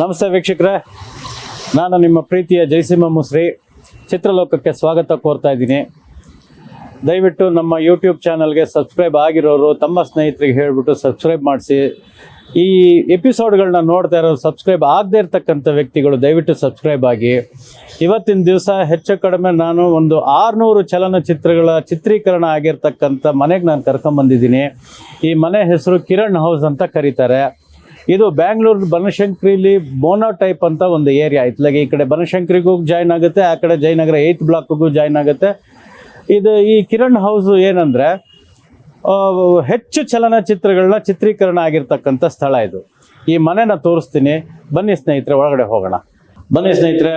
ನಮಸ್ತೆ ವೀಕ್ಷಕರೇ. ನಾನು ನಿಮ್ಮ ಪ್ರೀತಿಯ ಜಯಸಿಂಹ ಮುಸ್ರಿ. ಚಿತ್ರಲೋಕಕ್ಕೆ ಸ್ವಾಗತ ಕೋರ್ತಾ ಇದ್ದೀನಿ. ದಯವಿಟ್ಟು ನಮ್ಮ ಯೂಟ್ಯೂಬ್ ಚಾನಲ್ಗೆ ಸಬ್ಸ್ಕ್ರೈಬ್ ಆಗಿರೋರು, ತಮ್ಮ ಸ್ನೇಹಿತರಿಗೆ ಹೇಳಿಬಿಟ್ಟು ಸಬ್ಸ್ಕ್ರೈಬ್ ಮಾಡಿಸಿ. ಈ ಎಪಿಸೋಡ್ಗಳನ್ನ ನೋಡ್ತಾ ಇರೋರು ಸಬ್ಸ್ಕ್ರೈಬ್ ಆಗದೇ ಇರತಕ್ಕಂಥ ವ್ಯಕ್ತಿಗಳು ದಯವಿಟ್ಟು ಸಬ್ಸ್ಕ್ರೈಬ್ ಆಗಿ. ಇವತ್ತಿನ ದಿವಸ ಹೆಚ್ಚು ಕಡಿಮೆ ನಾನು ಒಂದು ಆರುನೂರು ಚಲನಚಿತ್ರಗಳ ಚಿತ್ರೀಕರಣ ಆಗಿರ್ತಕ್ಕಂಥ ಮನೆಗೆ ನಾನು ಕರ್ಕೊಂಬಂದಿದ್ದೀನಿ. ಈ ಮನೆ ಹೆಸರು ಕಿರಣ್ ಹೌಸ್ ಅಂತ ಕರೀತಾರೆ. ಇದು ಬ್ಯಾಂಗ್ಳೂರು ಬನಶಂಕರಿಲಿ ಮೋನೋ ಟೈಪ್ ಅಂತ ಒಂದು ಏರಿಯಾ ಇತ್ಲಾಗೆ ಈ ಕಡೆ ಬನಶಂಕರಿಗೂ ಜಾಯ್ನ್ ಆಗುತ್ತೆ, ಆ ಕಡೆ ಜಯನಗರ ಏಯ್ತ್ ಬ್ಲಾಕ್ಗೂ ಜಾಯ್ನ್ ಆಗುತ್ತೆ. ಇದು ಈ ಕಿರಣ್ ಹೌಸ್ ಏನಂದರೆ ಹೆಚ್ಚು ಚಲನಚಿತ್ರಗಳನ್ನ ಚಿತ್ರೀಕರಣ ಆಗಿರ್ತಕ್ಕಂಥ ಸ್ಥಳ ಇದು. ಈ ಮನೆನ ತೋರಿಸ್ತೀನಿ. ಬನ್ನಿ ಸ್ನೇಹಿತರೆ, ಒಳಗಡೆ ಹೋಗೋಣ. ಬನ್ನಿ ಸ್ನೇಹಿತರೆ,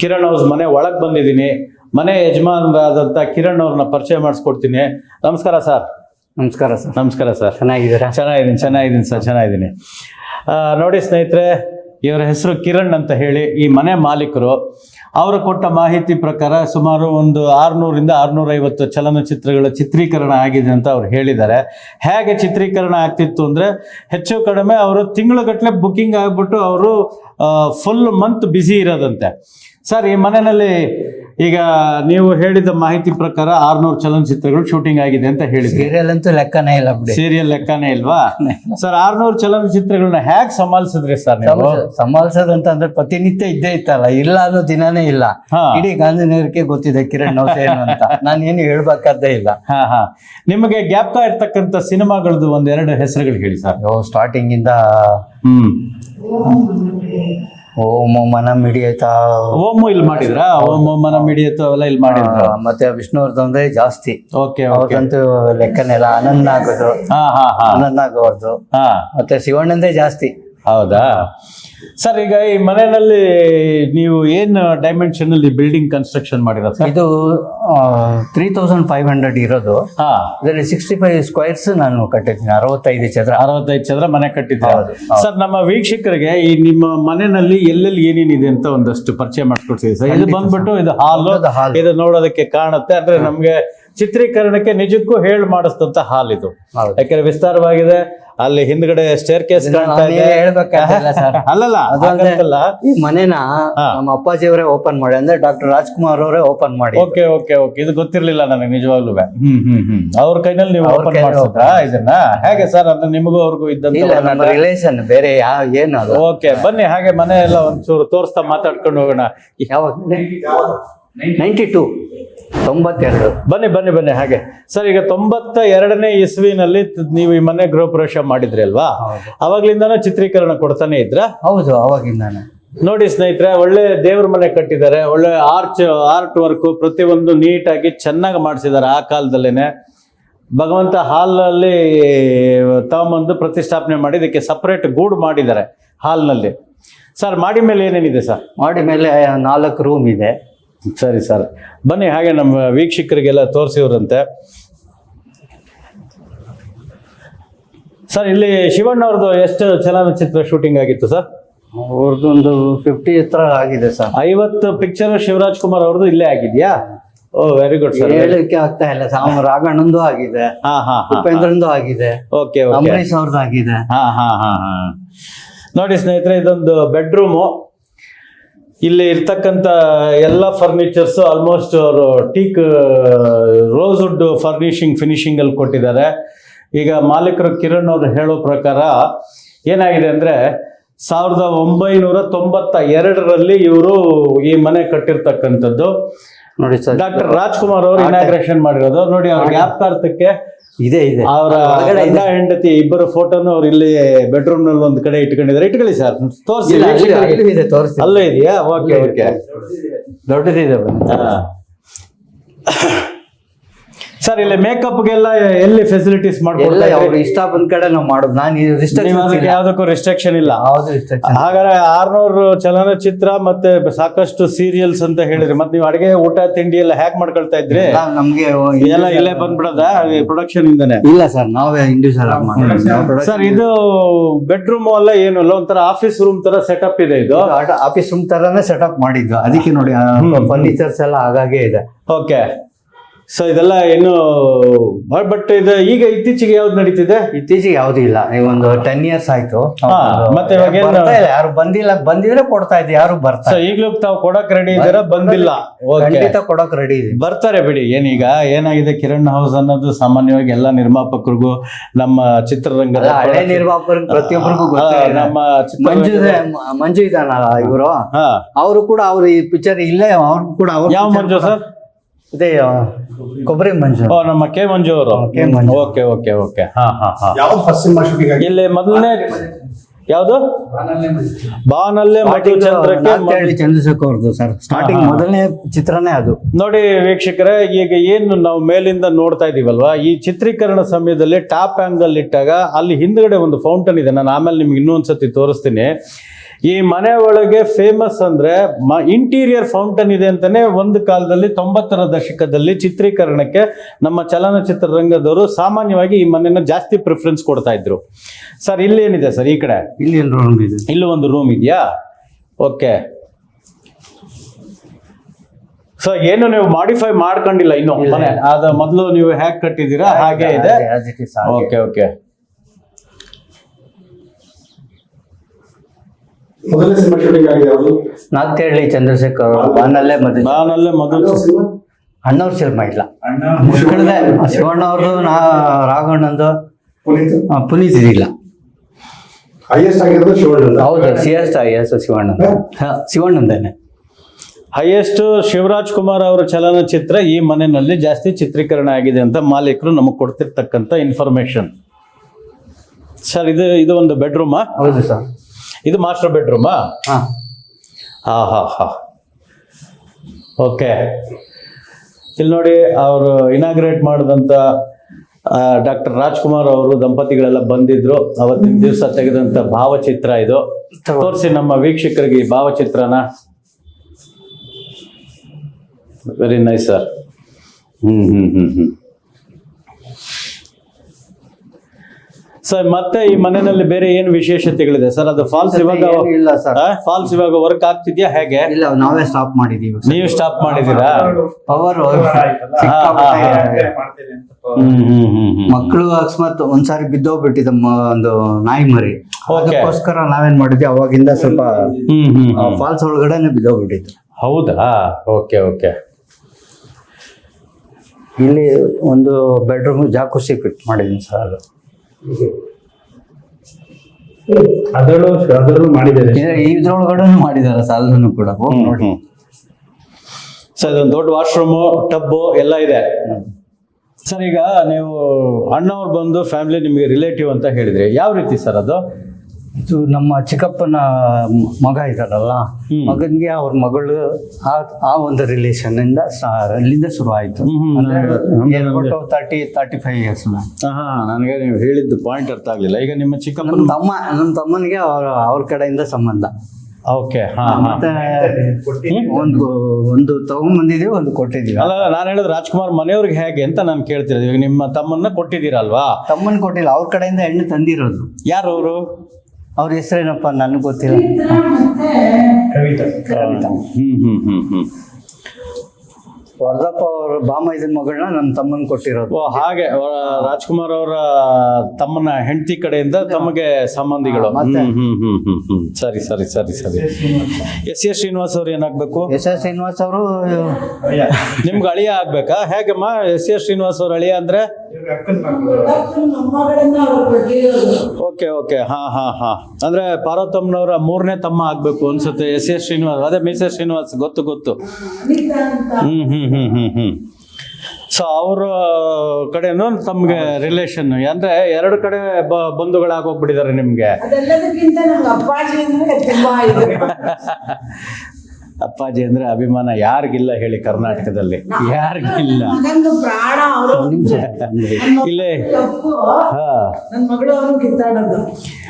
ಕಿರಣ್ ಹೌಸ್ ಮನೆ ಒಳಗೆ ಬಂದಿದ್ದೀನಿ. ಮನೆ ಯಜಮಾನರಾದಂಥ ಕಿರಣ್ ಅವ್ರನ್ನ ಪರಿಚಯ ಮಾಡಿಸ್ಕೊಡ್ತೀನಿ. ನಮಸ್ಕಾರ ಸರ್. ನಮಸ್ಕಾರ ಸರ್. ನಮಸ್ಕಾರ ಸರ್. ಚೆನ್ನಾಗಿದ್ದೀರಾ? ಚೆನ್ನಾಗಿದ್ದೀನಿ ಚೆನ್ನಾಗಿದ್ದೀನಿ ಸರ್ ಚೆನ್ನಾಗಿದ್ದೀನಿ. ನೋಡಿ ಸ್ನೇಹಿತರೆ ಇವರ ಹೆಸರು ಕಿರಣ್ ಅಂತ ಹೇಳಿ ಈ ಮನೆ ಮಾಲೀಕರು. ಅವರು ಕೊಟ್ಟ ಮಾಹಿತಿ ಪ್ರಕಾರ ಸುಮಾರು ಒಂದು ಆರುನೂರಿಂದ ಆರುನೂರೈವತ್ತು ಚಲನಚಿತ್ರಗಳ ಚಿತ್ರೀಕರಣ ಆಗಿದೆ ಅಂತ ಅವ್ರು ಹೇಳಿದ್ದಾರೆ. ಹೇಗೆ ಚಿತ್ರೀಕರಣ ಆಗ್ತಿತ್ತು ಅಂದರೆ ಹೆಚ್ಚು ಕಡಿಮೆ ಅವರು ತಿಂಗಳುಗಟ್ಟಲೆ ಬುಕ್ಕಿಂಗ್ ಆಗಿಬಿಟ್ಟು ಅವರು ಫುಲ್ ಮಂತ್ ಬ್ಯುಸಿ ಇರೋದಂತೆ. ಸರ್ ಈ ಮನೆಯಲ್ಲಿ ಈಗ ನೀವು ಹೇಳಿದ ಮಾಹಿತಿ ಪ್ರಕಾರ ಆರ್ನೂರು ಚಲನಚಿತ್ರಗಳು ಶೂಟಿಂಗ್ ಆಗಿದೆ ಅಂತ ಹೇಳಿದ್ರಿ. ಸೀರಿಯಲ್ ಅಂತೂ ಲೆಕ್ಕನೇ ಇಲ್ಲ ಸೀರಿಯಲ್ ಲೆಕ್ಕನೇ ಇಲ್ವಾ? ಸರ್ ಆರ್ನೂರು ಚಲನಚಿತ್ರಗಳನ್ನ ಹೇಗ್ ಸಂಭಾಲಿಸಿದ್ರಿ ಸರ್ ಅಂದ್ರೆ ಪ್ರತಿನಿತ್ಯ ಇದ್ದೇ ಇತ್ತಲ್ಲ ಇಲ್ಲ ಅನ್ನೋ ದಿನಾನೇ ಇಲ್ಲ. ಹಾ. ಇಡೀ ಗಾಂಧಿನಗರಕ್ಕೆ ಗೊತ್ತಿದೆ ಕಿರಣ್ ಏನು ಅಂತ. ನಾನು ಏನು ಹೇಳ್ಬೇಕಾದ್ದೇ ಇಲ್ಲ. ಹಾ ಹಾ. ನಿಮಗೆ ಗ್ಯಾಪ್ ಇರ್ತಕ್ಕಂಥ ಸಿನಿಮಾಗಳದ್ದು ಒಂದೆರಡು ಹೆಸರುಗಳು ಹೇಳಿ ಸರ್ ಸ್ಟಾರ್ಟಿಂಗ್ ಇಂದ ಹ್ಮ್. ಓಂ ಮನ ಮಿಡಿಯತಾ. ಓಮು ಇಲ್ಲಿ ಮಾಡಿದ್ರಾ? ಓಂ ಮನ ಮಿಡಿಯತ್ತು ಅವೆಲ್ಲ ಇಲ್ಲಿ ಮಾಡಿದ್ರ? ಮತ್ತೆ ವಿಷ್ಣುವರ್ಧನ್ ಜಾಸ್ತಿ. ಓಕೆ ಅವ್ರದಂತೂ ಲೆಕ್ಕನೆಲ್ಲ ಆನಂದ್ ಆಗೋದು ಹಾ ಹಾ ಹಾ. ಆನಂದ್ ಆಗೋರ್ದು ಹಾ. ಮತ್ತೆ ಶಿವಣ್ಣಂದೇ ಜಾಸ್ತಿ. ಹೌದಾ? ಸರ್ ಈಗ ಈ ಮನೆಯಲ್ಲಿ ನೀವು ಏನ್ ಡೈಮೆನ್ಷನ್ ಅಲ್ಲಿ ಬಿಲ್ಡಿಂಗ್ ಕನ್ಸ್ಟ್ರಕ್ಷನ್ ಮಾಡಿರೋ ಸರ್ ಇದು ತ್ರೀ ತೌಸಂಡ್ ಫೈವ್ ಹಂಡ್ರೆಡ್ ಇರೋದು. ಹಾ. ಇದರಲ್ಲಿ ಸಿಕ್ಸ್ಟಿ ಫೈವ್ ಸ್ಕ್ವೈರ್ಸ್ ನಾನು ಕಟ್ಟಿದ್ದೀನಿ ಅರವತ್ತೈದು ಚದರ. ಅರವತ್ತೈದು ಚದರ ಮನೆ ಕಟ್ಟಿದ್ದೆ. ಸರ್ ನಮ್ಮ ವೀಕ್ಷಕರಿಗೆ ಈ ನಿಮ್ಮ ಮನೆಯಲ್ಲಿ ಎಲ್ಲೆಲ್ಲಿ ಏನೇನಿದೆ ಅಂತ ಒಂದಷ್ಟು ಪರಿಚಯ ಮಾಡಿಸ್ಕೊಡ್ತೀವಿ ಸರ್ ಇದು ಬಂದ್ಬಿಟ್ಟು ಇದು ಹಾಲು ಇದು ನೋಡೋದಕ್ಕೆ ಕಾಣುತ್ತೆ ಅಂದ್ರೆ ನಮ್ಗೆ ಚಿತ್ರೀಕರಣಕ್ಕೆ ನಿಜಕ್ಕೂ ಹೇಳ್ ಮಾಡಿಸಿದಂತ ಹಾಲ್ ಇದು. ಯಾಕಂದ್ರೆ ವಿಸ್ತಾರವಾಗಿದೆ. ಅಲ್ಲಿ ಹಿಂದ್ಗಡೆ ಸ್ಟೇರ್ ಕೇಸ್ ಕಾಣ್ತಾ ಇದೆ. ಅಲ್ಲಲ್ಲ ಈ ಮನೆನ ನಮ್ಮ ನಮ್ಮ ಅಪ್ಪಾಜಿಯವರೇ ಓಪನ್ ಮಾಡಿ ಅಂದ್ರೆ ಡಾಕ್ಟರ್ ರಾಜ್ಕುಮಾರ್ ಅವರೇ ಓಪನ್ ಮಾಡಿ ಓಕೆ ಓಕೆ ಓಕೆ. ಇದು ಗೊತ್ತಿರ್ಲಿಲ್ಲ ನನಗೆ ನಿಜವಾಗ್ಲೂ. ಹ್ಮ್ ಹ್ಮ್ ಹ್ಮ್. ಅವ್ರ ಕೈನಲ್ಲಿ ನೀವು ಓಪನ್ ಕೈಯಲ್ಲಿ ಇದನ್ನ? ಹೇಗೆ ಸರ್? ಅಂದ್ರೆ ನಿಮಗೂ ಅವ್ರಿಗೂ ಇದ್ದಂತ ರಿಲೇಷನ್ ಬೇರೆ ಯಾವ ಏನು ಅದು? ಓಕೆ ಬನ್ನಿ ಹಾಗೆ ಮನೆ ಎಲ್ಲ ಒಂಚೂರು ತೋರಿಸ್ತಾ ಮಾತಾಡ್ಕೊಂಡು ಹೋಗೋಣ. ಯಾವಾಗ? Ninety two. ತೊಂಬತ್ತೆರಡು. ಬನ್ನಿ ಬನ್ನಿ ಬನ್ನಿ ಹಾಗೆ. ಸರ್ ಈಗ ತೊಂಬತ್ತ ಎರಡನೇ ಇಸ್ವಿನಲ್ಲಿ ನೀವು ಈ ಮನೆ ಗೃಹ ಪ್ರವೇಶ ಮಾಡಿದ್ರಿ ಅಲ್ವಾ? ಅವಾಗ್ಲಿಂದ ಅವಾಗ್ಲಿಂದಾನು ಚಿತ್ರೀಕರಣ ಕೊಡ್ತಾನೆ ಇದ್ರ? ಹೌದು ಅವಾಗಿಂದಾನೆ. ನೋಡಿ ಸ್ನೇಹಿತರೆ ಒಳ್ಳೆ ದೇವ್ರ ಮನೆ ಕಟ್ಟಿದ್ದಾರೆ ಒಳ್ಳೆ ಆರ್ಚ್ ಆರ್ಟ್ ವರ್ಕ್ ಪ್ರತಿಯೊಂದು ನೀಟಾಗಿ ಚೆನ್ನಾಗಿ ಮಾಡಿಸಿದ್ದಾರೆ ಆ ಕಾಲದಲ್ಲೇನೆ. ಭಗವಂತ ಹಾಲ್ನಲ್ಲಿ ತಗೊಂಬಂದು ಪ್ರತಿಷ್ಠಾಪನೆ ಮಾಡಿ ಇದಕ್ಕೆ ಸಪರೇಟ್ ಗೂಡು ಮಾಡಿದ್ದಾರೆ ಹಾಲ್ನಲ್ಲಿ. ಸರ್ ಮಾಡಿ ಮೇಲೆ ಏನೇನಿದೆ ಸರ್? ಮಾಡಿ ಮೇಲೆ ನಾಲ್ಕು ರೂಮ್ ಇದೆ. ಸರಿ ಸರ್. ಬನ್ನಿ ಹಾಗೆ ನಮ್ಮ ವೀಕ್ಷಕರಿಗೆಲ್ಲ ತೋರಿಸಿವ್ರಂತೆ. ಸರ್ ಇಲ್ಲಿ ಶಿವಣ್ಣ ಅವ್ರದ್ದು ಎಷ್ಟು ಚಲನಚಿತ್ರ ಶೂಟಿಂಗ್ ಆಗಿತ್ತು ಸರ್? ಅವ್ರದ್ದೊಂದು ಫಿಫ್ಟಿ ಹತ್ರ ಆಗಿದೆ ಸರ್. ಐವತ್ತು ಪಿಕ್ಚರ್ ಶಿವರಾಜ್ ಕುಮಾರ್ ಅವ್ರದ್ದು ಇಲ್ಲೇ ಆಗಿದ್ಯಾ? ಓ ವೆರಿ ಗುಡ್ ಸರ್ ಹೇಳಲಿಕ್ಕೆ ಆಗ್ತಾ ಇಲ್ಲ ಸಾಮ ರಾಘಣ್ಣಂದು ಆಗಿದೆ ಹಾ ಹಾ ಹಾ ಉಪೇಂದ್ರಂದು ಆಗಿದೆ ಓಕೆ ಓಕೆ ಅಂಬರೀಶ್ ಅವ್ರದ್ದು ಆಗಿದೆ. ಹಾ ಹಾ ಹಾ ಹಾ. ನೋಡಿ ಸ್ನೇಹಿತರೆ ಇದೊಂದು ಬೆಡ್ರೂಮು ಇಲ್ಲಿ ಇರ್ತಕ್ಕಂಥ ಎಲ್ಲ ಫರ್ನಿಚರ್ಸ್ ಆಲ್ಮೋಸ್ಟ್ ಅವರು teak rosewood furnishing finishing ಅಲ್ಲಿ ಕೊಟ್ಟಿದ್ದಾರೆ. ಈಗ ಮಾಲೀಕರು ಕಿರಣ್ ಅವರು ಹೇಳೋ ಪ್ರಕಾರ ಏನಾಗಿದೆ ಅಂದ್ರೆ ಸಾವಿರದ ಒಂಬೈನೂರ ತೊಂಬತ್ತ ಎರಡರಲ್ಲಿ ಇವರು ಈ ಮನೆ ಕಟ್ಟಿರ್ತಕ್ಕಂಥದ್ದು. ನೋಡಿ ಸರ್ ಡಾಕ್ಟರ್ ರಾಜ್ಕುಮಾರ್ ಅವರು ಇನಾಗ್ರೇಷನ್ ಮಾಡಿರೋದು. ನೋಡಿ ಅವ್ರ ಜ್ಞಾಪಕಾರ್ಥಕ್ಕೆ ಇದೆ ಇದೆ. ಅವರ ಗಂಡ ಹೆಂಡತಿ ಇಬ್ಬರು ಫೋಟೋನು ಅವ್ರು ಇಲ್ಲಿ ಬೆಡ್ರೂಮ್ನಲ್ಲಿ ಒಂದ್ ಕಡೆ ಇಟ್ಕೊಂಡಿದ್ದಾರೆ. ಇಟ್ಕೊಳ್ಳಿ ಸರ್. ತೋರಿಸಿ. ಅಲ್ಲಿ- ಇದೆಯಾ? ಓಕೆ ಓಕೆ ದೊಡ್ಡದಿದೆ ಸರ್ ಇಲ್ಲಿ ಮೇಕಪ್ಗೆಲ್ಲ ಎಲ್ಲಿ ಫೆಸಿಲಿಟೀಸ್ ಎಲ್ಲ ಮಾಡ್ಕೊಡ್ತಾರೆ ಅವ್ರು ಇಷ್ಟ ಬಂದ ಕಡೆ ನಾವು ಮಾಡೋದು. ನಾನು ನೀವು ರಿಸ್ಟ್ರಿಕ್ಷನ್ ಯಾವುದಕ್ಕೂ ಯಾವ್ದಕ್ಕೂ ರಿಸ್ಟ್ರಿಕ್ಷನ್ ಇಲ್ಲ. ಯಾವ್ದು ರಿಸ್ಟ್ರಿಕ್ಷನ್ ಹಾಗಾದ್ರೆ ಆರ್ನೂರು ಚಲನಚಿತ್ರ ಮತ್ತೆ ಸಾಕಷ್ಟು ಸೀರಿಯಲ್ಸ್ ಅಂತ ಹೇಳಿದ್ರಿ. ಮತ್ತೆ ನೀವು ಅಡಿಗೆ ಊಟ ತಿಂಡಿ ಎಲ್ಲ ಹ್ಯಾಕ್ ಮಾಡ್ಕೊಳ್ತಾ ಇದ್ರಿ? ನಮ್ಗೆ ಇದೆಲ್ಲ ಇಲ್ಲೇ. ಬಂದ್ಬಿಡದ? ಪ್ರೊಡಕ್ಷನ್ ಇಂದಾನೆ? ಇಲ್ಲ ಸರ್ ನಾವೇ ಇಂಡಿವಿಜುವಲ್ ಆಗಿ ಮಾಡೋದು. ಸರ್ ಇದು ಬೆಡ್ರೂಮ್ ಅಲ್ಲ ಏನು ಅಲ್ಲ ಒಂಥರ ಆಫೀಸ್ ರೂಮ್ ತರ ಸೆಟಪ್ ಇದೆ ಇದು? ಆಫೀಸ್ ರೂಮ್ ತರಾನೇ ಸೆಟಪ್ ಮಾಡಿದ್ದು. ಅದಕ್ಕೆ ನೋಡಿ ಫರ್ನಿಚರ್ಸ್ ಎಲ್ಲ ಆಗಾಗೆ ಇದೆ. ಓಕೆ ಸೊ ಇದೆಲ್ಲ ಏನು ಬಟ್ ಇದು ಈಗ ಇತ್ತೀಚೆಗೆ ಯಾವ್ದು ನಡೀತಿದೆ? ಇತ್ತೀಚೆಗೆ ಯಾವ್ದು ಇಲ್ಲ. ಈಗ ಒಂದು ಟೆನ್ ಇಯರ್ಸ್ ಆಯ್ತು. ಹಾ, ಮತ್ತೆ ಇವಾಗ ಏನು- ಬರ್ತಾ ಇಲ್ಲ ಯಾರು ಬಂದಿಲ್ಲ ಬಂದಿದ್ರೆ ಕೊಡ್ತಾ ಇದ್ದೆ ಯಾರು ಬರ್ತಾ ಸೊ ಈಗ್ಲೂ ತಾವು ಕೊಡಕ್ ರೆಡಿ ಇದ್ದೀರಾ? ಬಂದಿಲ್ಲ. ಓಕೆ ಖಂಡಿತ ಕೊಡಕ್ ರೆಡಿ ಇದೆ ಬರ್ತಾರೆ ಬಿಡಿ. ಏನೀಗ ಏನಾಗಿದೆ? ಕಿರಣ್ ಹೌಸ್ ಅನ್ನೋದು ಸಾಮಾನ್ಯವಾಗಿ ಎಲ್ಲ ನಿರ್ಮಾಪಕರಿಗೂ ನಮ್ಮ ಚಿತ್ರರಂಗದ ಅಲ್ಲ, ಹಳೆ ನಿರ್ಮಾಪಕರಿಗೆ ಪ್ರತಿಯೊಬ್ಬರಿಗೂ. ನಮ್ಮ ಮಂಜು ಚಿತ್ರರಂಗದ ಇದೆ- ಮಂಜು ಇದಾನ ಇವರು. ಹಾ. ಅವರು ಕೂಡ ಅವ್ರು ಈ ಪಿಕ್ಚರ್ ಇಲ್ಲೇ ಅವ್ರು ಕೂಡ ಅವ್ರ ಯಾವ ಮಂಜು ಸರ್? ಇದೇ ಆ, ಕೊಬ್ಬರಿ ಮಂಜು. ಓ ನಮ್ಮ ಕೆ ಮಂಜು ಅವರು. K Manju. Okay okay okay. ಹಾ ಹಾ ಹಾ. ಯಾವ್ದು ಫಸ್ಟ್ ಸಿನಿಮಾ ಶೂಟಿಂಗ್ ಆಗಿ ಇಲ್ಲಿ ಮೊದಲನೇ ಯಾವುದು? ಬಾನಲ್ಲೇ ಮಧು ಚಂದ್ರಕ್ಕೆ ಚಂದ್ರಶೇಖರ್ ಸರ್. ಸ್ಟಾರ್ಟಿಂಗ್ ಮೊದಲನೇ ಚಿತ್ರನೇ ಅದು. ನೋಡಿ ವೀಕ್ಷಕರೇ ಈಗ ಏನು ನಾವು ಮೇಲಿಂದ ನೋಡ್ತಾ ಇದೀವಲ್ವಾ? ಈ ಚಿತ್ರೀಕರಣ ಸಮಯದಲ್ಲಿ ಟಾಪ್ ಆಂಗಲ್ ಇಟ್ಟಾಗ ಅಲ್ಲಿ ಹಿಂದ್ಗಡೆ ಒಂದು ಫೌಂಟನ್ ಇದೆ. ನಾನು ಆಮೇಲೆ ನಿಮ್ಗೆ ಇನ್ನೊಂದ್ಸತಿ ತೋರಿಸ್ತೀನಿ. ಈ ಮನೆ ಒಳಗೆ ಫೇಮಸ್ ಅಂದ್ರೆ ಇಂಟೀರಿಯರ್ ಫೌಂಟನ್ ಇದೆ ಅಂತಾನೆ ಒಂದು ಕಾಲದಲ್ಲಿ ತೊಂಬತ್ತರ ದಶಕದಲ್ಲಿ ಚಿತ್ರೀಕರಣಕ್ಕೆ ನಮ್ಮ ಚಲನಚಿತ್ರ ರಂಗದವರು ಸಾಮಾನ್ಯವಾಗಿ ಈ ಮನೆಯನ್ನ ಜಾಸ್ತಿ ಪ್ರಿಫರೆನ್ಸ್ ಕೊಡ್ತಾ ಇದ್ರು. ಸರ್ ಇಲ್ಲಿ ಏನಿದೆ ಸರ್ ಈ ಕಡೆ? ಇಲ್ಲಿ ರೂಮ್ ಇದೆ. ಇಲ್ಲೂ ಒಂದು ರೂಮ್ ಇದೆಯಾ? ಓಕೆ ಸೊ ಏನು ನೀವು ಮಾಡಿಫೈ ಮಾಡ್ಕೊಂಡಿಲ್ಲ ಇನ್ನು? ಮನೆ. ಅದ ಮೊದಲು ನೀವು ಹೇಗೆ ಕಟ್ಟಿದ್ದೀರಾ? ಹಾಗೆ ಇದೆ. ಓಕೆ ಓಕೆ ಮೊದಲನೇ ಸಿನಿಮಾ ಶೂಟಿಂಗ್ ಆಗಿದೆ ಅವರು ಚಂದ್ರಶೇಖರ್ ಅವರು ಬಾನಲ್ಲೇ ಮದುವೆ ನಾನಲ್ಲೇ ಮೊದಲು ಅಣ್ಣವ್ರ ಸಿನಿಮಾ? ಇಲ್ಲ. ಮುಷ್ಕಳದೆ ಶಿವಣ್ಣ ಅವ್ರದ್ದು ನಾ ರಾಘವಣ್ಣಂದು ಪುನೀತ್? ಆ, ಪುನೀತ್ ಇದಿಲ್ಲ. ಹೈಯೆಸ್ಟ್ ಆಗಿರೋದು ಶಿವಣ್ಣ ಹೌದು ಸಿ ಎಸ್ ಎಸ್ ಶಿವಣ್ಣ ಹಾ, ಶಿವಣ್ಣಂದೇನೆ. ಹೈಯೆಸ್ಟ್ ಶಿವರಾಜ್ ಕುಮಾರ್ ಅವರ ಚಲನಚಿತ್ರ ಈ ಮನೆಯಲ್ಲಿ ಜಾಸ್ತಿ ಚಿತ್ರೀಕರಣ ಆಗಿದೆ ಅಂತ ಮಾಲೀಕರು ನಮಗೆ ಕೊಡ್ತಿರ್ತಕ್ಕಂಥ ಇನ್ಫಾರ್ಮೇಶನ್ ಸರ್ ಇದು ಇದು ಒಂದು ಬೆಡ್ರೂಮಾ ಹೌದು ಸರ್ ಇದು ಮಾಸ್ಟರ್ ಬೆಡ್ರೂಮಾ ಹಾ. ಹಾ ಹಾ ಹಾ. ಓಕೆ ಇಲ್ಲಿ ನೋಡಿ ಅವರು ಇನಾಗ್ರೇಟ್ ಮಾಡಿದಂಥ ಡಾಕ್ಟರ್ ರಾಜ್ಕುಮಾರ್ ಅವರು ದಂಪತಿಗಳೆಲ್ಲ ಬಂದಿದ್ರು. ಅವತ್ತಿನ ದಿವಸ ತೆಗೆದಂಥ ಭಾವಚಿತ್ರ ಇದು. ತೋರಿಸಿ ನಮ್ಮ ವೀಕ್ಷಕರಿಗೆ ಈ ಭಾವಚಿತ್ರನ. Very nice sir hmm hmm hmm hmm. Sir ಮತ್ತೆ ಈ ಮನೆಯಲ್ಲಿ ಬೇರೆ ಏನು ವಿಶೇಷತೆಗಳಿದೆ? ಸರ್ ಅದು ಫಾಲ್ಸ್ ಇವಾಗ ಇಲ್ಲ ಸರ್. ಫಾಲ್ಸ್ ಇವಾಗ ವರ್ಕ್ ಆಗ್ತಿದ್ಯಾ? ಹೇಗೆ? ಇಲ್ಲ ನಾವೇ ಸ್ಟಾಪ್ ಮಾಡಿದೀವಿ. ನೀವು ಸ್ಟಾಪ್ ಮಾಡಿದೀರಾ? ಪವರ್ ಮಕ್ಕಳು ಅಕಸ್ಮಾತ್ ಒಂದ್ಸಾರಿ ಬಿದ್ದೋಗ್ಬಿಟ್ಟಿದೆ ಮ- ಒಂದು ನಾಯಿ ಮರಿ. ಅದಕ್ಕೋಸ್ಕರ ನಾವೇನ್ ಮಾಡಿದ್ವಿ? ಅವಾಗಿಂದ ಸ್ವಲ್ಪ ಹ್ಮ್ ಹ್ಮ್ ಹ್ಮ್. ಫಾಲ್ಸ್ ಒಳಗಡೆನೆ ಬಿದ್ದೋಗ್ಬಿಟ್ಟಿತ್ತು. ಹೌದಾ? ಓಕೆ ಓಕೆ ಇಲ್ಲಿ ಒಂದು ಬೆಡ್ರೂಮ್ ಜಾಕುಸಿ ಫಿಟ್ ಮಾಡಿದೀನಿ ಸರ್ ಅದು ಅದರಲ್ಲೂ ಅದರಲ್ಲೂ ಮಾಡಿದ್ದಾರೆ. ಇದ್ರ- ಇದ್ರೊಳಗಡೆ ಮಾಡಿದಾರೆ ಸರ್ ಕೂಡ. ಹೋಗಿ ನೋಡಿ. ಸರ್ ಇದೊಂದು ದೊಡ್ಡ ವಾಶ್ರೂಮು ಟಬ್ಬು ಎಲ್ಲ ಇದೆ. ಸರ್ ಈಗ ನೀವು ಅಣ್ಣವ್ರು ಬಂದು ಫ್ಯಾಮಿಲಿ ನಿಮಗೆ ರಿಲೇಟಿವ್ ಅಂತ ಹೇಳಿದ್ರಿ. ಯಾವ ರೀತಿ ಸರ್ ಅದು? ಇದು ನಮ್ಮ ಚಿಕ್ಕಪ್ಪನ ಮಗ ಇದ್ದಾರಲ್ಲ ಹ್ಮ್. ಮಗನ್ಗೆ ಅವ್ರ ಮಗಳು ಆ ಆ ಒಂದು ರಿಲೇಷನ್ ಇಂದ ಅಲ್ಲಿಂದ ಶುರು ಆಯ್ತು ತರ್ಟಿ ತರ್ಟಿ ಫೈವ್ ಇಯರ್ಸ್ ಹಾ ನನಗೆ ನೀವು ಹೇಳಿದ್ದು ಪಾಯಿಂಟ್ ಅರ್ಥ ಆಗಲಿಲ್ಲ. ಈಗ ನಿಮ್ಮ ಚಿಕ್ಕಪ್ಪನ ತಮ್ಮ ನಮ್ಮ ತಮ್ಮನಿಗೆ ಅವ್ರ ಅವ್ರ ಕಡೆಯಿಂದ ಸಂಬಂಧ. ಓಕೆ ಮತ್ತೆ ಒಂದು ಒಂದು ತಗೊಂಬಂದಿದೀವಿ ಒಂದು ಕೊಟ್ಟಿದ್ದೀವಿ. ಅಲ್ಲ ನಾನು ಹೇಳಿದ್ರೆ ರಾಜ್ಕುಮಾರ್ ಮನೆಯವ್ರಿಗೆ ಹೇಗೆ ಅಂತ ನಾನು ಕೇಳ್ತಿರೋದು. ಇವಾಗ ನಿಮ್ಮ ತಮ್ಮನ್ನ ಕೊಟ್ಟಿದ್ದೀರಲ್ವಾ? ತಮ್ಮನ್ ಕೊಟ್ಟಿಲ್ಲ ಅವ್ರ ಕಡೆಯಿಂದ ಹೆಣ್ಣು ತಂದಿರೋದು. ಯಾರು ಅವರು? ಅವ್ರ ಹೆಸರೇನಪ್ಪ ನನಗೆ ಗೊತ್ತಿಲ್ಲ. ಕವಿತಾ. ಹ್ಮ್ ಹ್ಮ್ ಹ್ಮ್ ಹ್ಮ್. ವರದಪ್ಪ ಅವ್ರ ಬಾಮೈದನ್ ಮಗಳನ್ನ ನಮ್ಮ ತಮ್ಮನ್ ಕೊಟ್ಟಿರೋದು. ಓ ಹಾಗೆ. ಅವರ ರಾಜ್ಕುಮಾರ್ ಅವರ ತಮ್ಮನ ಹೆಂಡತಿ ಕಡೆಯಿಂದ ತಮಗೆ ಸಂಬಂಧಿಗಳು. ಹಾ, ಮತ್ತೆ? ಹ್ಮ್ ಹ್ಮ್ ಹ್ಮ್ ಹ್ಮ್ ಹ್ಮ್. ಸರಿ ಸರಿ ಸರಿ ಸರಿ. ಎಸ್ ಎಸ್ ಶ್ರೀನಿವಾಸ್ ಅವ್ರು ಏನಾಗ್ಬೇಕು? ಎಸ್ ಎಸ್ ಶ್ರೀನಿವಾಸ್ ಅವರು ನಿಮ್ಗೆ ಅಳಿಯ ಆಗ್ಬೇಕಾ? ಹೇಗಮ್ಮ? ಎಸ್ ಎಸ್ ಶ್ರೀನಿವಾಸ್ ಅವ್ರ ಅಳಿಯ ಅಂದ್ರೆ? Okay okay. ಹಾ ಹಾ ಹಾ. ಅಂದ್ರೆ ಪಾರ್ವತಮ್ಮನವರ ಮೂರನೇ ತಮ್ಮ ಆಗ್ಬೇಕು ಅನ್ಸುತ್ತೆ. ಎಸ್ ಎಸ್ ಶ್ರೀನಿವಾಸ್ ಅದೇ ಮಿಸೆಸ್ ಶ್ರೀನಿವಾಸ್ ಗೊತ್ತು ಗೊತ್ತು. ಹ್ಮ್ ಹ್ಮ್ ಹ್ಮ್ ಹ್ಮ್ ಹ್ಮ್. ಸೊ ಅವ್ರ ಕಡೆನೂ ತಮ್ಗೆ ರಿಲೇಷನ್ ಅಂದ್ರೆ ಎರಡು ಕಡೆ ಬ- ಬಂಧುಗಳಾಗೋಗ್ಬಿಟ್ಟಿದ್ದಾರೆ ನಿಮ್ಗೆ. ಅಪ್ಪಾಜಿ ಅಂದ್ರೆ ಅಭಿಮಾನ ಯಾರಿಗಿಲ್ಲ ಹೇಳಿ ಕರ್ನಾಟಕದಲ್ಲಿ. ಯಾರಿಗಿಲ್ಲ. ಇಲ್ಲೇ. ನನ್ನ ಮಗಳು ಅವನು ಕಿತ್ತಾಡೋದು.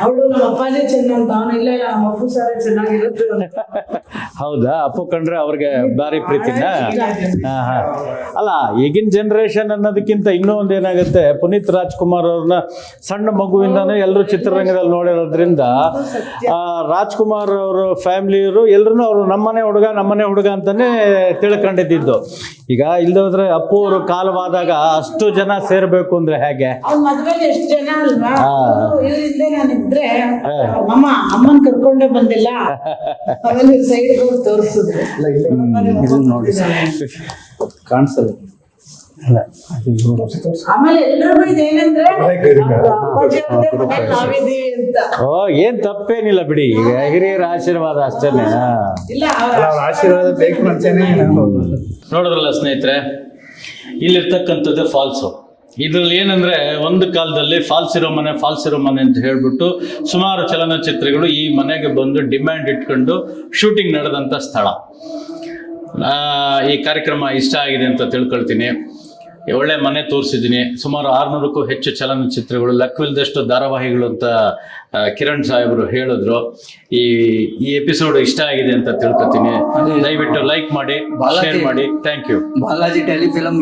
ಅವಳು ನಮ್ಮ ಅಪ್ಪಾಜಿ ಚೆನ್ನಾಗಿ ಅವನು ಇಲ್ಲ ನಮ್ಮ ಅಪ್ಪು ಸಾರೇ ಚೆನ್ನಾಗಿರುತ್ತೆ. ಹೌದಾ? ಅಪ್ಪು ಕಂಡ್ರೆ ಅವ್ರಿಗೆ ಭಾರಿ ಪ್ರೀತಿನ? ಅಲ್ಲ ಈಗಿನ ಜನರೇಷನ್ ಅನ್ನೋದಕ್ಕಿಂತ ಇನ್ನೂ ಒಂದು ಏನಾಗುತ್ತೆ? ಪುನೀತ್ ರಾಜ್ಕುಮಾರ್ ಅವ್ರನ್ನ ಸಣ್ಣ ಮಗುವಿಂದಾನು ಎಲ್ಲರೂ ಚಿತ್ರರಂಗದಲ್ಲಿ ನೋಡಿರೋದ್ರಿಂದ ಆ, ರಾಜ್ಕುಮಾರ್ ಅವರು ಫ್ಯಾಮಿಲಿಯವರು ಎಲ್ಲರೂ ಅವರು ನಮ್ಮನೆ ಹುಡುಗ ನಮ್ಮನೆ ಹುಡುಗ ಅಂತಾನೆ ತಿಳ್ಕೊಂಡಿದ್ದು ಈಗ ಇಲ್ಲದ್ರೆ ಅಪ್ಪು ಅವರು ಕಾಲವಾದಾಗ ಅಷ್ಟು ಜನ ಸೇರ್ಬೇಕು ಅಂದ್ರೆ ಹೇಗೆ? ಅಮ್ಮನ್ ಕರ್ಕೊಂಡೇ ಬಂದಿಲ್ಲ. ತೋರಿಸಿದ್ರು. ಇದು ನೋಡಿ. ಕಾಣಿಸಲ್ಲ. ಏನ್ ತಪ್ಪೇನಿಲ್ಲ ಬಿಡಿ. ಈಗ ಹಿರಿಯರ ಆಶೀರ್ವಾದ ಅಷ್ಟೇನೆ. ಇಲ್ಲ ಅವ್ರ ಅವ್ರ ಆಶೀರ್ವಾದ ಬೇಕು ನೋಡಿದ್ರಲ್ಲ ಸ್ನೇಹಿತರೆ ಇಲ್ಲಿರ್ತಕ್ಕಂಥದ್ದು ಫಾಲ್ಸು ಇದ್ರಲ್ಲಿ ಏನಂದ್ರೆ ಒಂದು ಕಾಲದಲ್ಲಿ ಫಾಲ್ಸ್ ಇರೋ ಮನೆ ಫಾಲ್ಸ್ ಇರೋ ಮನೆ ಅಂತ ಹೇಳ್ಬಿಟ್ಟು ಸುಮಾರು ಚಲನಚಿತ್ರಗಳು ಈ ಮನೆಗೆ ಬಂದು ಡಿಮ್ಯಾಂಡ್ ಇಟ್ಕೊಂಡು ಶೂಟಿಂಗ್ ನಡೆದಂಥ ಸ್ಥಳ. ಈ ಕಾರ್ಯಕ್ರಮ ಇಷ್ಟ ಆಗಿದೆ ಅಂತ ತಿಳ್ಕೊಳ್ತೀನಿ. ಒಳ್ಳೆ ಮನೆ ತೋರಿಸಿದ್ದೀನಿ. ಸುಮಾರು ಆರ್ನೂರಕ್ಕೂ ಹೆಚ್ಚು ಚಲನಚಿತ್ರಗಳು ಲಕ್ವಿಲ್ದಷ್ಟು ಧಾರಾವಾಹಿಗಳು ಅಂತ ಕಿರಣ್ ಸಾಹೇಬರು ಹೇಳಿದ್ರು. ಈ ಈ ಎಪಿಸೋಡ್ ಇಷ್ಟ ಆಗಿದೆ ಅಂತ ತಿಳ್ಕೊತೀನಿ. ದಯವಿಟ್ಟು ಲೈಕ್ ಮಾಡಿ ಶೇರ್ ಮಾಡಿ. Thank you Balaji ಟೆಲಿಫಿಲಂ